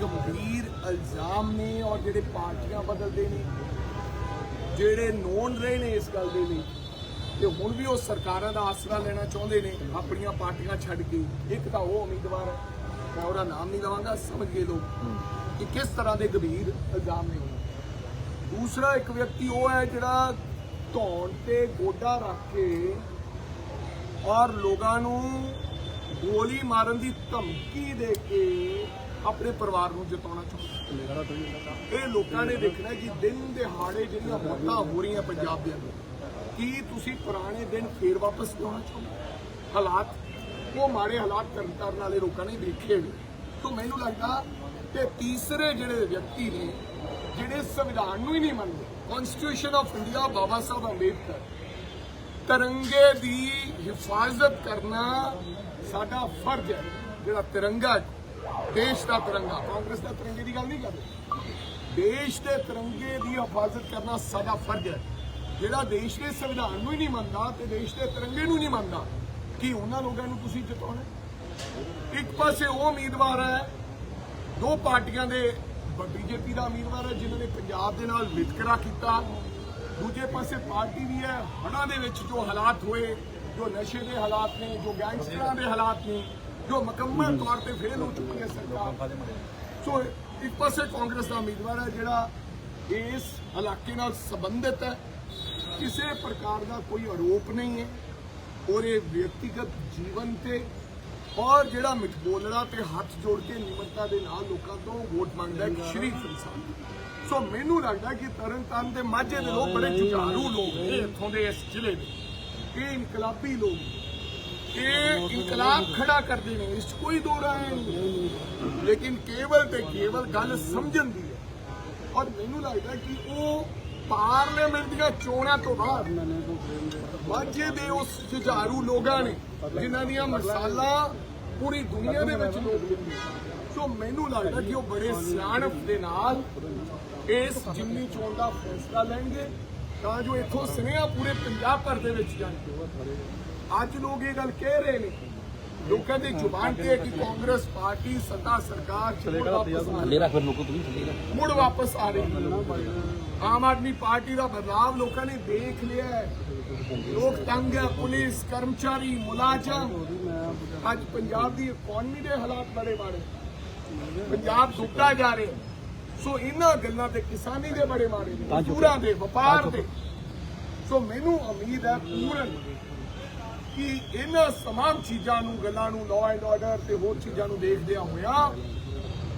ਗੰਭੀਰ ਇਲਜ਼ਾਮ ਨੇ ਔਰ ਜਿਹੜੇ ਪਾਰਟੀਆਂ ਬਦਲਦੇ ਨੇ, ਜਿਹੜੇ ਨੋਨ ਰਹੇ ਨੇ ਇਸ ਗੱਲ ਦੇ ਲਈ, ਤੇ ਹੁਣ ਵੀ ਉਹ ਸਰਕਾਰਾਂ ਦਾ ਆਸਰਾ ਲੈਣਾ ਚਾਹੁੰਦੇ ਨੇ, ਆਪਣੀਆਂ ਪਾਰਟੀਆਂ ਛੱਡ ਕੇ। ਇੱਕ ਤਾਂ ਉਹ ਉਮੀਦਵਾਰ ਹੈ, ਮੈਂ ਉਹਦਾ ਨਾਮ ਨਹੀਂ ਲਵਾਂਗਾ, ਸਮਝ ਗਏ ਲੋਕ, ਕਿ ਕਿਸ ਤਰ੍ਹਾਂ ਦੇ ਗੰਭੀਰ ਇਲਜ਼ਾਮ ਨੇ ਉਹ। ਦੂਸਰਾ ਇੱਕ ਵਿਅਕਤੀ ਉਹ ਹੈ ਜਿਹੜਾ ਧੌਣ ਤੇ ਗੋਡਾ ਰੱਖ ਕੇ ਔਰ ਲੋਕਾਂ ਨੂੰ ਗੋਲੀ ਮਾਰਨ ਦੀ ਧਮਕੀ ਦੇ ਕੇ ਆਪਣੇ ਪਰਿਵਾਰ ਨੂੰ ਜਿਤਾਉਣਾ ਚਾਹੁੰਦਾ। ਇਹ ਲੋਕਾਂ ਨੇ ਦੇਖਣਾ ਕਿ ਦਿਨ ਦਿਹਾੜੇ ਜਿਹੜੀਆਂ ਮੌਤਾਂ ਹੋ ਰਹੀਆਂ ਪੰਜਾਬ ਦੇ ਅੰਦਰ ਕੀ ਤੁਸੀਂ ਪੁਰਾਣੇ ਦਿਨ ਫੇਰ ਵਾਪਸ ਲਿਆਉਣਾ ਚਾਹੁੰਦੇ ਹਾਲਾਤ, ਉਹ ਮਾੜੇ ਹਾਲਾਤ ਕਰਨ ਕਰਨ ਵਾਲੇ ਲੋਕਾਂ ਨੇ ਦੇਖੇ ਨੇ। ਤਾਂ ਮੈਨੂੰ ਲੱਗਦਾ ਕਿ ਤੀਸਰੇ ਜਿਹੜੇ ਵਿਅਕਤੀ ਨੇ, ਜਿਹੜੇ ਸੰਵਿਧਾਨ ਨੂੰ ਹੀ ਨਹੀਂ ਮੰਨਦੇ constitution of India Baba Sahib Ambedkar ਤਿਰੰਗੇ ਦੀ ਹਿਫਾਜ਼ਤ ਕਰਨਾ ਸਾਡਾ ਫਰਜ਼ ਹੈ, ਜਿਹੜਾ ਤਿਰੰਗਾ ਦੇਸ਼ ਦਾ ਤਿਰੰਗਾ, ਕਾਂਗਰਸ ਦਾ ਤਿਰੰਗੇ ਦੀ ਗੱਲ ਨਹੀਂ ਕਰਦੇ। ਦੇਸ਼ ਦੇ ਤਿਰੰਗੇ ਦੀ ਹਿਫਾਜ਼ਤ ਕਰਨਾ ਸਾਡਾ ਫਰਜ਼ ਹੈ। ਜਿਹੜਾ ਦੇਸ਼ ਦੇ ਸੰਵਿਧਾਨ ਨੂੰ ਹੀ ਨਹੀਂ ਮੰਨਦਾ ਤੇ ਦੇਸ਼ ਦੇ ਤਿਰੰਗੇ ਨੂੰ ਨਹੀਂ ਮੰਨਦਾ, ਕਿ ਉਹਨਾਂ ਲੋਕਾਂ ਨੂੰ ਤੁਸੀਂ ਜਿਤਾਉਣਾ ਇੱਕ ਪਾਸੇ ਉਹ ਉਮੀਦਵਾਰ ਹੈ, ਦੋ ਪਾਰਟੀਆਂ ਦੇ ਬੀਜੇਪੀ ਦਾ ਉਮੀਦਵਾਰ ਹੈ, ਜਿਨ੍ਹਾਂ ਨੇ ਪੰਜਾਬ ਦੇ ਨਾਲ ਵਿਤਕਰਾ ਕੀਤਾ। ਦੂਜੇ ਪਾਸੇ ਪਾਰਟੀ ਵੀ ਹੈ, ਹੜ੍ਹਾਂ ਦੇ ਵਿੱਚ ਜੋ ਹਾਲਾਤ ਹੋਏ, ਜੋ ਨਸ਼ੇ ਦੇ ਹਾਲਾਤ ਨੇ, ਜੋ ਗੈਂਗਸਟਰਾਂ ਦੇ ਹਾਲਾਤ ਨੇ ਜੋ ਮੁਕੰਮਲ ਤੌਰ ਤੇ ਫੇਲ ਹੋ ਚੁੱਕੀ ਹੈ ਸਰਕਾਰ। ਸੋ ਇੱਕ ਪਾਸੇ ਕਾਂਗਰਸ ਦਾ ਉਮੀਦਵਾਰ ਹੈ ਜਿਹੜਾ ਇਸ ਇਲਾਕੇ ਨਾਲ ਸੰਬੰਧਿਤ ਹੈ। ਕਿਸੇ ਪ੍ਰਕਾਰ ਦਾ ਕੋਈ ਆਰੋਪ ਨਹੀਂ ਹੈ। ਔਰ ਇਹ ਵਿਅਕਤੀਗਤ ਜੀਵਨ ਤੇ ਔਰ ਜਿਹੜਾ ਮਿਠਬੋਲੜਾ ਤੇ ਹੱਥ ਜੋੜ ਕੇ ਨਿਮਰਤਾ ਦੇ ਨਾਲ ਲੋਕਾਂ ਤੋਂ ਵੋਟ ਮੰਗਦਾ ਹੈ ਸ਼ਰੀਫ ਇਨਸਾਨ। ਸੋ ਮੈਨੂੰ ਲੱਗਦਾ ਕਿ ਤਰਨਤਾਰਨ ਦੇ ਮਾਝੇ ਦੇ ਲੋਕ ਬੜੇ ਜੁਝਾਰੂ ਲੋਕ ਨੇ ਇੱਥੋਂ ਦੇ ਇਸ ਜ਼ਿਲ੍ਹੇ ਦੇ। ਇਹ ਇਨਕਲਾਬੀ ਲੋਕ ਨੇ। ਇਹ ਇਨਕਲਾਬ ਖੜਾ ਕਰਦੇ ਨੇ ਇਸ 'ਚ ਕੋਈ ਦੋ ਰਾਏ ਨਹੀਂ। ਤੇ ਕੇਵਲ ਗੱਲ ਸਮਝਣ ਦੀ ਹੈ। ਔਰ ਮੈਨੂੰ ਲੱਗਦਾ ਕਿ ਉਹ ਪਾਰਲੀਮੈਂਟ ਦੀਆਂ ਚੋਣਾਂ ਤੋਂ ਬਾਅਦ ਮਾਝੇ ਦੇ ਉਸ ਜੁਝਾਰੂ ਲੋਕਾਂ ਨੇ, ਜਿਨ੍ਹਾਂ ਦੀਆਂ ਮਸਾਲਾ ਪੂਰੀ ਦੁਨੀਆ ਦੇ ਵਿੱਚ ਲੋਕ ਸੋ ਮੈਨੂੰ ਲੱਗਦਾ ਕਿ ਉਹ ਬੜੇ ਸਿਆਣਪ ਦੇ ਨਾਲ ਇਸ ਜਿਮਨੀ ਚੋਣ ਦਾ ਫੈਸਲਾ ਲੈਣਗੇ, ਤਾਂ ਜੋ ਇੱਥੋਂ ਸੁਨੇਹਾ ਪੂਰੇ ਪੰਜਾਬ ਭਰ ਦੇ ਵਿੱਚ ਜਾਣਗੇ ਅੱਜ ਲੋਕ ਇਹ ਗੱਲ ਕਹਿ ਰਹੇ ਨੇ। ਲੋਕਾਂ ਦੀ ਜ਼ੁਬਾਨ ਤੇ ਹੈ ਕਿ ਕਾਂਗਰਸ ਪਾਰਟੀ ਸੱਤਾ ਸਰਕਾਰ ਚ ਮੁੜ ਵਾਪਸ ਆ ਥੱਲੇ ਰੱਖ ਫਿਰ ਲੋਕੋ ਤੁਸੀਂ ਥੱਲੇ ਰੱਖ ਮੁੜ ਵਾਪਸ ਆ ਰਹੀ ਹੈ। ਆਮ ਆਦਮੀ ਪਾਰਟੀ ਦਾ ਬਦਲਾਵ ਲੋਕਾਂ ਨੇ ਦੇਖ ਲਿਆ ਹੈ। ਲੋਕ ਤੰਗ ਹੈ ਪੁਲਿਸ ਕਰਮਚਾਰੀ ਮੁਲਾਜ਼ਮ। ਅੱਜ ਪੰਜਾਬ ਦੀ ਇਕਨੋਮੀ ਦੇ ਹਾਲਾਤ ਬੜੇ ਮਾੜੇ। ਪੰਜਾਬ ਡੁੱਬਦਾ ਜਾ ਰਿਹਾ ਸੋ ਇਹਨਾਂ ਗੱਲਾਂ ਤੇ ਕਿਸਾਨੀ ਦੇ ਬੜੇ ਮਾੜੇ ਨੇ ਮਜ਼ਦੂਰਾਂ ਦੇ ਵਪਾਰ ਦੇ। ਸੋ ਮੈਨੂੰ ਉਮੀਦ ਹੈ ਪੂਰਨ ਕਿ ਇਹਨਾਂ तमाम ਚੀਜ਼ਾਂ ਨੂੰ ਗੱਲਾਂ ਨੂੰ ਲਾਅ ਐਂਡ ਆਰਡਰ ਤੇ ਹੋਰ ਚੀਜ਼ਾਂ ਨੂੰ ਦੇਖਦਿਆਂ ਹੋਇਆਂ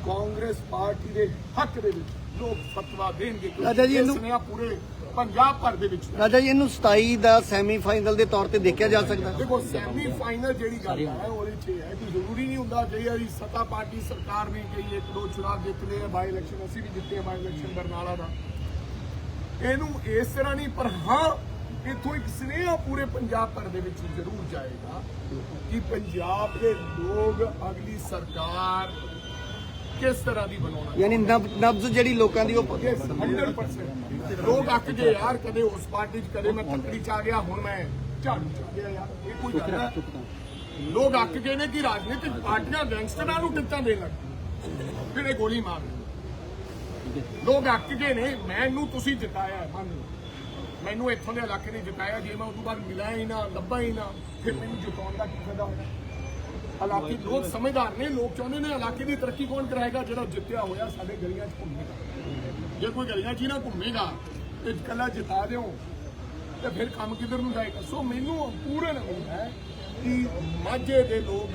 ਕਾਂਗਰਸ ਪਾਰਟੀ ਦੇ ਹੱਕ ਦੇ ਵਿੱਚ ਲੋਕ ਫਤਵਾ ਦੇਣਗੇ ਰਾਜਾ ਜੀ, ਇਸ ਇਹਨੂੰ- ਨੇ ਪੂਰੇ ਪੰਜਾਬ ਭਰ ਦੇ ਵਿੱਚ ਰਾਜਾ ਜੀ ਇਹਨੂੰ 27 ਦਾ ਸੈਮੀਫਾਈਨਲ ਦੇ ਤੌਰ ਤੇ ਦੇਖਿਆ ਜਾ ਸਕਦਾ ਦੇਖੋ ਸੈਮੀ ਫਾਈਨਲ ਜਿਹੜੀ ਗੱਲ ਹੈ ਉਹਦੇ 'ਚ ਇਹ ਹੈ ਕਿ ਜ਼ਰੂਰੀ ਨਹੀਂ ਹੁੰਦਾ ਕਈ ਵਾਰੀ ਸੱਤਾ ਪਾਰਟੀ ਸਰਕਾਰ ਨੇ ਕਈ ਇੱਕ ਦੋ ਚੁਣਾਵ ਜਿੱਤ ਲਏ ਆ ਬਾਈ ਇਲੈਕਸ਼ਨ ਅਸੀਂ ਵੀ ਜਿੱਤੇ ਆ ਬਾਈ ਇਲੈਕਸ਼ਨ ਬਰਨਾਲਾ ਦਾ ਇਹਨੂੰ ਇਸ ਤਰ੍ਹਾਂ ਨਹੀਂ ਪਰ ਹਾਂ ਇਥੋਂ ਇੱਕ ਸੁਨੇਹਾ ਪੂਰੇ ਪੰਜਾਬ ਭਰ ਦੇ ਵਿੱਚ ਜ਼ਰੂਰ ਜਾਏਗਾ ਕਿ ਪੰਜਾਬ ਦੇ ਲੋਕ ਅਗਲੀ ਸਰਕਾਰ ਕਿਸ ਤਰ੍ਹਾਂ ਦੀ ਬਣਾਉਣਾ ਯਾਨੀ ਨਬ- ਨਬਜ਼ ਜਿਹੜੀ ਲੋਕਾਂ ਦੀ ਉਹ Yes, 100% ਲੋਕ ਅੱਕ ਗਏ ਯਾਰ ਕਦੇ ਉਸ ਪਾਰਟੀ 'ਚ ਕਦੇ ਮੈਂ ਤੱਕੜੀ 'ਚ ਆ ਗਿਆ ਹੁਣ ਮੈਂ ਝਾੜੂ 'ਚ ਆ ਗਿਆ ਯਾਰ। ਇਹ ਕੋਈ ਗੱਲ ਹੈ? ਲੋਕ ਅੱਕ ਗਏ ਨੇ ਕਿ ਰਾਜਨੀਤਿਕ ਪਾਰਟੀਆਂ ਗੈਂਗਸਟਰਾਂ ਨੂੰ ਟਿਕਟਾਂ ਦੇਣ ਲੱਗ। ਫਿਰ ਇਹ ਗੋਲੀ ਮਾਰ। ਲੋਕ ਅੱਕ ਗਏ ਨੇ ਮੈਨੂੰ ਤੁਸੀਂ ਜਿਤਾਇਆ ਹੈ, ਮੰਨ ਲਓ। ਮੈਨੂੰ ਇੱਥੋਂ ਦੇ ਇਲਾਕੇ ਨੇ ਜਿਤਾਇਆ ਜੇ ਮੈਂ ਉਸ ਤੋਂ ਬਾਅਦ ਮਿਲਿਆ ਹੀ ਨਾ ਲੱਭਾ ਹੀ ਨਾ ਫਿਰ ਮੈਨੂੰ ਜਿਤਾਉਣ ਦਾ ਕੀ ਫਾਇਦਾ ਹੋਇਆ ਇਲਾਕੇ ਲੋਕ ਸਮਝਦਾਰ ਨੇ ਲੋਕ ਚਾਹੁੰਦੇ ਨੇ ਇਲਾਕੇ ਦੀ ਤਰੱਕੀ ਕੌਣ ਕਰਾਏਗਾ ਜਿਹੜਾ ਜਿੱਤਿਆ ਹੋਇਆ ਸਾਡੇ ਗਲੀਆਂ 'ਚ ਘੁੰਮੇਗਾ। ਜੇ ਕੋਈ ਗਲੀਆਂ 'ਚ ਹੀ ਨਾ ਘੁੰਮੇਗਾ ਤੇ ਕੱਲਾ ਜਿਤਾ ਦਿਓ ਤੇ ਫਿਰ ਕੰਮ ਕਿੱਧਰ ਨੂੰ ਜਾਏਗਾ? ਸੋ ਮੈਨੂੰ ਪੂਰਨ ਹੈ ਕਿ ਮਾਝੇ ਦੇ ਲੋਕ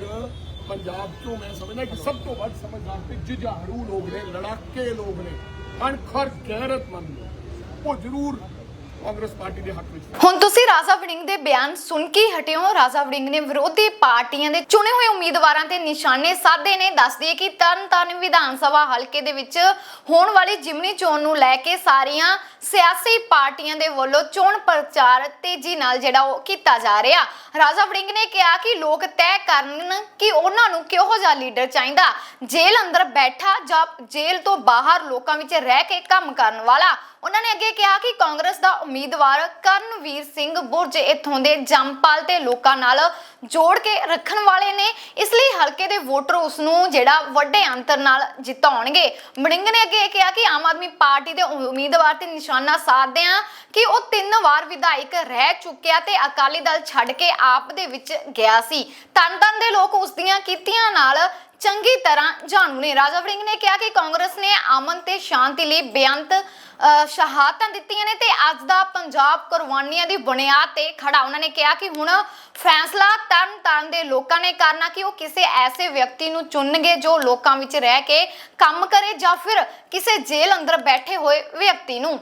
ਪੰਜਾਬ ਤੋਂ ਮੈਂ ਸਮਝਦਾ ਕਿ ਸਭ ਤੋਂ ਵੱਧ ਸਮਝਦਾਰ ਤੇ ਜੁਝਾਰੂ ਲੋਕ ਨੇ ਲੜਾਕੇ ਲੋਕ ਨੇ। ਅਣਖਰ ਗੈਰਤਮੰਦ ਲੋਕ ਉਹ ਜ਼ਰੂਰ ਕਾਂਗਰਸ ਪਾਰਟੀ ਦੇ ਹੱਕ ਵਿੱਚ। ਹੁਣ ਤੁਸੀਂ ਰਾਜਾ ਵੜਿੰਗ ਦੇ ਬਿਆਨ ਸੁਣ ਕੇ ਹੀ। ਰਾਜਾ ਵੜਿੰਗ ਨੇ ਵਿਰੋਧੀ ਪਾਰਟੀਆਂ ਦੇ ਚੁਣੇ ਹੋਏ ਉਮੀਦਵਾਰਾਂ ਤੇ ਨਿਸ਼ਾਨੇ ਸਾਧੇ ਨੇ। ਦੱਸਦੀ ਹੈ ਕਿ ਤਰਨਤਾਰਨ ਵਿਧਾਨ ਸਭਾ ਹਲਕੇ ਦੇ ਵਿੱਚ ਹੋਣ ਵਾਲੀ ਜਿਮਨੀ ਚੋਣ ਨੂੰ ਲੈ ਕੇ ਸਾਰੀਆਂ ਸਿਆਸੀ ਪਾਰਟੀਆਂ ਦੇ ਵੱਲੋਂ ਚੋਣ ਪ੍ਰਚਾਰ ਤੇਜ਼ੀ ਨਾਲ ਜਿਹੜਾ ਉਹ ਕੀਤਾ ਜਾ ਰਿਹਾ। ਰਾਜਾ ਵੜਿੰਗ ਨੇ ਕਿਹਾ ਕਿ ਲੋਕ ਤੈਅ ਕਰਨ ਕਿ ਉਹਨਾਂ ਨੂੰ ਕਿਹੋ ਜਿਹਾ ਲੀਡਰ ਚਾਹੀਦਾ? ਜੇਲ੍ਹ ਅੰਦਰ ਬੈਠਾ ਜਾਂ ਜੇਲ੍ਹ ਤੋਂ ਬਾਹਰ ਲੋਕਾਂ ਵਿੱਚ ਰਹਿ ਕੇ ਕੰਮ ਕਰਨ ਵਾਲਾ? ਉਹਨਾਂ ਨੇ ਅੱਗੇ ਕਿਹਾ ਕਿ ਕਾਂਗਰਸ ਦਾ ਉਮੀਦਵਾਰ ਕਰਨਵੀਰ ਸਿੰਘ ਬੁਰਜ ਇੱਥੋਂ ਦੇ ਜੰਪਾਲ ਤੇ ਲੋਕਾਂ ਨਾਲ ਜੋੜ ਕੇ ਰੱਖਣ ਵਾਲੇ ਨੇ। ਇਸ ਲਈ ਹਲਕੇ ਦੇ ਵੋਟਰ ਉਸ ਨੂੰ ਜਿਹੜਾ ਵੱਡੇ ਅੰਤਰ ਨਾਲ ਜਿਤਾਉਣਗੇ। ਮੜਿੰਗ ਨੇ ਅੱਗੇ ਕਿਹਾ ਕਿ ਆਮ ਆਦਮੀ ਪਾਰਟੀ ਦੇ ਉਮੀਦਵਾਰ ਤੇ ਨਿਸ਼ਾਨਾ ਸਾਧਦੇ ਆ ਕਿ ਉਹ ਤਿੰਨ ਵਾਰ ਵਿਧਾਇਕ ਰਹਿ ਚੁੱਕਿਆ ਤੇ ਅਕਾਲੀ ਦਲ ਛੱਡ ਕੇ ਆਪ ਦੇ ਵਿੱਚ ਗਿਆ ਸੀ। ਤਨ ਤਨ ਦੇ ਲੋਕ ਉਸ ਦੀਆਂ ਕੀਤੀਆਂ ਨਾਲ ਚੰਗੀ ਤਰ੍ਹਾਂ ਜਾਣੂ ਨੇ। ਰਾਜਾ ਵੜਿੰਗ ਨੇ ਕਿਹਾ ਕਿ ਕਾਂਗਰਸ ਨੇ ਅਮਨ ਤੇ ਸ਼ਾਂਤੀ ਲਈ ਬੇਅੰਤ ਸ਼ਹਾਦਤਾਂ ਦਿੱਤੀਆਂ ਨੇ ਤੇ ਅੱਜ ਦਾ ਪੰਜਾਬ ਕੁਰਬਾਨੀਆਂ ਦੀ ਬੁਨਿਆਦ ਤੇ ਖੜਾ। ਉਹਨਾਂ ਨੇ ਕਿਹਾ ਕਿ ਹੁਣ ਫੈਸਲਾ ਤਰਨ ਤਾਰਨ ਦੇ ਲੋਕਾਂ ਨੇ ਕਰਨਾ, ਕਿ ਉਹ ਕਿਸੇ ਐਸੇ ਵਿਅਕਤੀ ਨੂੰ ਚੁਣਨਗੇ ਜੋ ਲੋਕਾਂ ਵਿੱਚ ਰਹਿ ਕੇ ਕੰਮ ਕਰੇ ਜਾਂ ਫਿਰ ਕਿਸੇ ਜੇਲ੍ਹ ਅੰਦਰ ਬੈਠੇ ਹੋਏ ਵਿਅਕਤੀ ਨੂੰ।